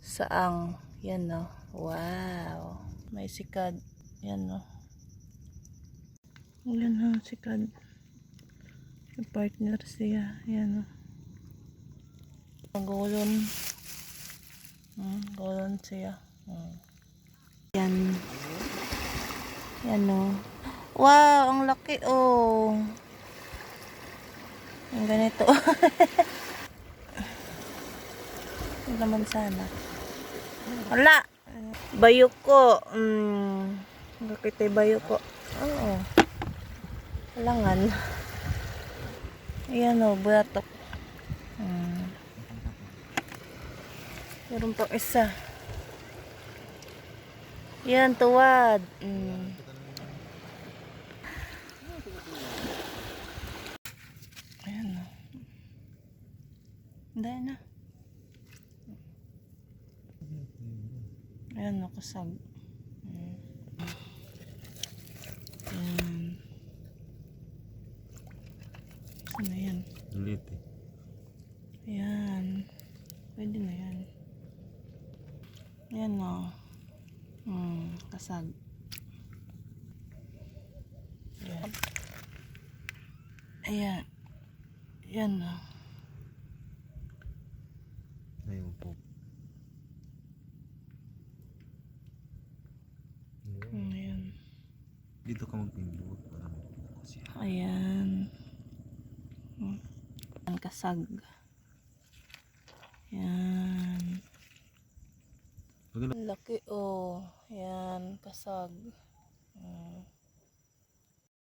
Saang. Yan no. Wow. May sikad. Yan no. Yan no, sikad. May partner siya. Yan no. Ang gulon. Hmm, gulon siya. Hmm. Yan. Yan no. Wow, ang laki oh. Ang ganito. Naman sana. Wala. Bayuko. Mm. Bakit ay bayuko? Oo. Kalangan. Ayan o, buyatok. Mm. Meron pang isa. Yan, tuwad. Mm. Ayan na. Hindi na. Ayan, nakasag. Ayan. Saan na yan? Ulit eh. Ayan. Pwede na yan. Ayan na. Hmm, kasag. Ayan. Ayan. Ayan. Ayun po. Hmm, Ayan. Dito ka magpindot para ko siya. Ayan. Ayan, kasag. Ayan. Ang Laki oh. Ayan, kasag.